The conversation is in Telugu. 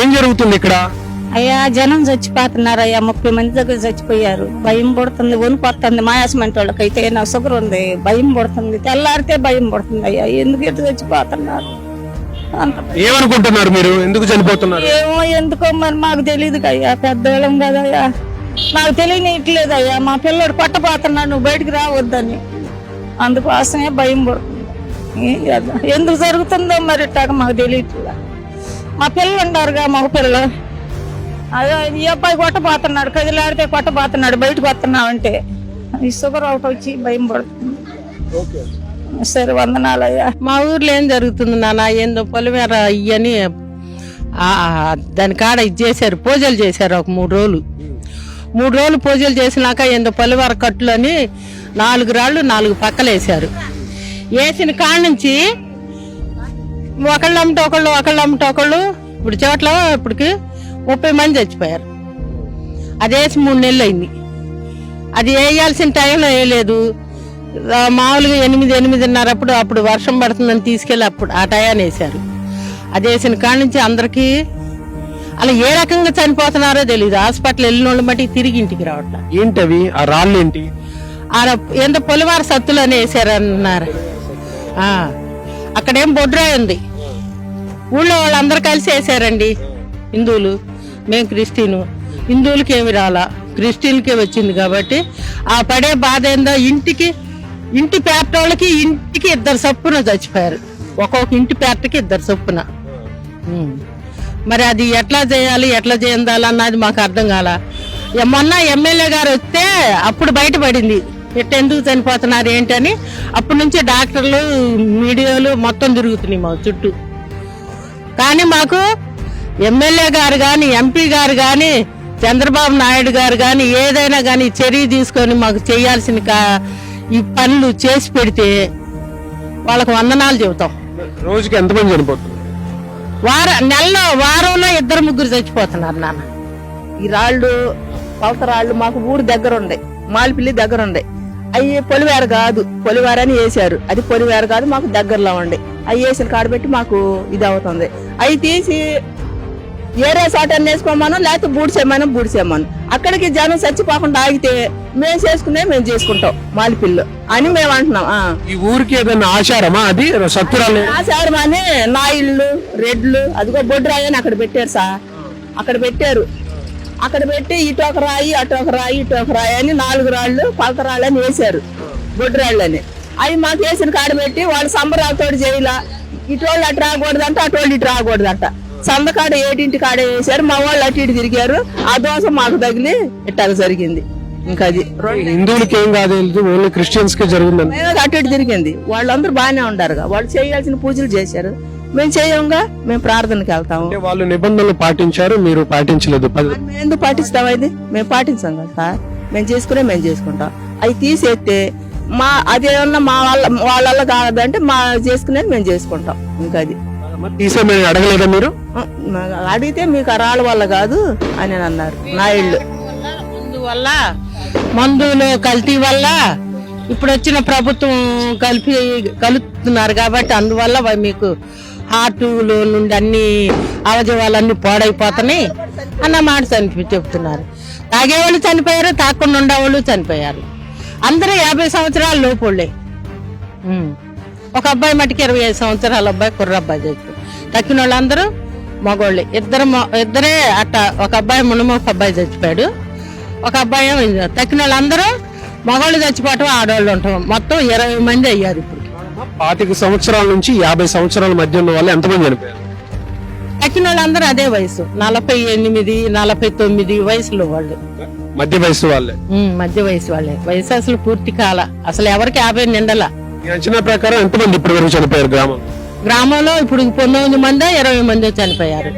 ఏం జరుగుతుంది ఇక్కడ? అయ్యా జనం చచ్చిపోతున్నారు అయ్యా ముప్పై మంది దగ్గర చచ్చిపోయారు. భయం పడుతుంది వణుకొస్తుంది మాయాసమంటి వాళ్ళకైతే నా షుగర్ ఉంది. భయం పడుతుంది తెల్లారితే భయం పడుతుంది అయ్యా. ఎందుకు ఇట్లా చచ్చిపోతున్నారు? ఏమనుకుంటున్నారు మీరు? ఎందుకు చనిపోతున్నారు? ఏమో ఎందుకో మరి మాకు తెలియదు అయ్యా పెద్దవాళ్ళం కదయ్యా. నాకు తెలియనిట్లేదు అయ్యా. మా పిల్లడు కొట్టపోతున్నాడు నువ్వు బయటికి రావద్దని. అందుకోసమే భయం పడుతుంది. ఏం చేద్దాం? ఎందుకు జరుగుతుందో మరి ఇట్టాక మాకు తెలియట్లే మా పిల్లలు ఉండారుగా మగ పిల్లలు. అదే ఈ అబ్బాయి కొట్టపోతున్నాడు కదిలాడితే కొట్టపోతున్నాడు బయటకు వస్తున్నావు అంటే ఈ షుగర్ ఒకటి వచ్చి భయం పడుతుంది. సరే వందనాలయ్యా. మా ఊర్లో ఏం జరుగుతుంది నాన్న? ఏందో పొలిమేర ఇవని దాని కాడ ఇది చేశారు పూజలు చేశారు ఒక మూడు రోజులు. మూడు రోజులు పూజలు చేసినాక ఏందో పొలిమేర కట్టులు అని నాలుగు రాళ్ళు నాలుగు పక్కలు వేశారు వేసిన కాడ నుంచి ఒకళ్ళు అమ్మట ఒకళ్ళు ఒకళ్ళు అమ్మట ఒకళ్ళు. ఇప్పుడు చోట్ల ఇప్పటికి ముప్పై మంది చచ్చిపోయారు. అది వేసి మూడు నెలలు అయింది. అది వేయాల్సిన టైంలో వేయలేదు. ఆ, మామూలుగా ఎనిమిది ఎనిమిదిన్నర అప్పుడు అప్పుడు వర్షం పడుతుందని తీసుకెళ్ళి అప్పుడు ఆ టయాన్ని వేశారు. అది వేసిన కాడ నుంచి అందరికీ అలా ఏ రకంగా చనిపోతున్నారో తెలియదు హాస్పిటల్ వెళ్ళిన వాళ్ళు మట్టి తిరిగి ఇంటికి రావట్లేదు ఏంటవి ఆ రాళ్ళు ఏంటి? ఆడ ఎంత పొలివార సత్తులు అని వేసారన్నారు ఆ, అక్కడేం బొడ్రాయి ఉంది. ఊళ్ళో వాళ్ళందరూ కలిసి వేసారండి. హిందువులు మేము క్రిస్టియను హిందువులకి ఏమి రాలా. క్రిస్టియన్కే వచ్చింది కాబట్టి ఆ పడే బాధ ఏందో ఇంటికి ఇంటి పేటోళ్ళకి ఇంటికి ఇద్దరు చొప్పున చచ్చిపోయారు. ఒక్కొక్క ఇంటి పేటకి ఇద్దరు చొప్పున. మరి అది ఎట్లా చేయాలి ఎట్లా చేయాలి మాకు అర్థం కాల. మొన్న ఎమ్మెల్యే గారు వస్తే అప్పుడు బయటపడింది. ఎట్ట ఎందుకు చనిపోతున్నారు ఏంటని అప్పటి నుంచి డాక్టర్లు మీడియాలు మొత్తం తిరుగుతున్నాయి మా చుట్టూ. కానీ మాకు ఎమ్మెల్యే గారు కానీ ఎంపీ గారు కానీ చంద్రబాబు నాయుడు గారు కానీ ఏదైనా కానీ చర్య తీసుకొని మాకు చేయాల్సిన ఈ పనులు చేసి పెడితే వాళ్ళకు వందనాలు చెబుతాం. రోజుకి ఎంతమంది చనిపోతున్నారు వార నెలలో వారంలో ఇద్దరు ముగ్గురు చచ్చిపోతున్నారు నాన్న. ఈ రాళ్ళు పలత రాళ్ళు మాకు ఊరు దగ్గర ఉండే మాలిపిల్లి దగ్గర ఉండే. అవి పొలివేర కాదు పొలివేర అని వేసారు అది పొలివేర కాదు మాకు దగ్గరలో ఉండే అవి వేసిన కాడబెట్టి మాకు ఇది అవుతుంది అవి తీసి ఏరే సాట వేసుకోమను లేకపోతే బూడిసేమను బూడిసేమను. అక్కడికి జనం చచ్చిపోకుండా ఆగితే మేము చేసుకునే మేము చేసుకుంటాం మాలిపిల్లు అని మేము అంటున్నాం. ఈ ఊరికి ఏదైనా ఆచారమా అది? సత్తురాలు? ఆచారం అని నా ఇల్లు రెడ్లు అదిగో బొడ్రాయి అని అక్కడ పెట్టారు సార్. అక్కడ పెట్టారు. అక్కడ పెట్టి ఇటు ఒక రాయి అటు ఒక రాయి ఇటు ఒక రాయి అని నాలుగు రాళ్ళు పలక రాళ్ళు అని వేశారు. అని అవి మాకు వేసిన కాడ పెట్టి వాళ్ళు సంబరాలతో చేయలా ఇటు వాళ్ళు అటు రాకూడదంట అటు వాళ్ళు ఇటు రాకూడదంట. సందకాడ ఏటింటి కాడ వేశారు మా వాళ్ళు అటు ఇటు తిరిగారు. ఆ దోశ మాకు తగిలి ఇట్టాగ జరిగింది. ఇంకా అది. హిందువులకి ఏం కాదు ఓన్లీ క్రిస్టియన్స్ కే జరుగుతుంది మేము అటు ఇటు తిరిగింది. వాళ్ళందరూ బాగానే ఉండారుగా. వాళ్ళు చేయాల్సిన పూజలు చేశారు. మేము చేయంగా మేము ప్రార్థనకి వెళ్తాము. అంటే వాళ్ళు నిబంధనలు పాటించారు మీరు పాటించలేదు. మేము ఎందుకు పాటిస్తాం అది మేము పాటించాం కదా సార్. మేము చేసుకునే మేము చేసుకుంటాం. అవి తీసేస్తే మా అదేమన్నా మా వాళ్ళ వాళ్ళ కాదంటే మా చేసుకునేది మేము చేసుకుంటాం. ఇంకా అది. తీసేమని అడగలేదా మీరు? అడిగితే మీకు ఆ రాళ్ళ వల్ల కాదు అని అన్నారు. నా ఇల్లు. మందు వల్ల మందులో కల్తీ వల్ల ఇప్పుడు వచ్చిన ప్రభుత్వం కలిపి కలుపుతున్నారు కాబట్టి అందువల్ల మీకు హార్టులో నుండి అన్ని అవజవాలన్నీ పాడైపోతున్నాయి అన్న మాట చనిపి చెప్తున్నారు. తాగేవాళ్ళు చనిపోయారు తాకుండా ఉండేవాళ్ళు చనిపోయారు. అందరూ యాభై సంవత్సరాల లోపుళ్ళే ఒక అబ్బాయి మటుకు ఇరవై ఐదు సంవత్సరాల అబ్బాయి కుర్రబ్బాయి అబ్బాయి తక్కిన వాళ్ళందరూ మగోళ్ళే. ఇద్దరు ఇద్దరే అట్ట ఒక అబ్బాయి మునమ ఒక అబ్బాయి చచ్చిపోయాడు. ఒక అబ్బాయి తక్కిన వాళ్ళందరూ మగవాళ్ళు చచ్చిపోవటం ఆడవాళ్ళు ఉంటాం మొత్తం ఇరవై మంది అయ్యారు ఇప్పుడు. పాతిక సంవత్సరాల నుంచి యాభై సంవత్సరాల మధ్య ఉన్న వాళ్ళు ఎంతమంది చనిపోయారు? తక్కిన వాళ్ళందరూ అదే వయసు. నలభై ఎనిమిది నలభై తొమ్మిది వయసులో వాళ్ళు. మధ్య వయసు వాళ్ళే. మధ్య వయసు వాళ్ళే. వయసు అసలు పూర్తి కాల. అసలు ఎవరికి యాభై నిండల? అంచనా ప్రకారం ఎంతమంది ఇప్పటి వరకు చనిపోయారు గ్రామం గ్రామంలో ఇప్పుడు పంతొమ్మిది మంది ఇరవై మంది చనిపోయారు.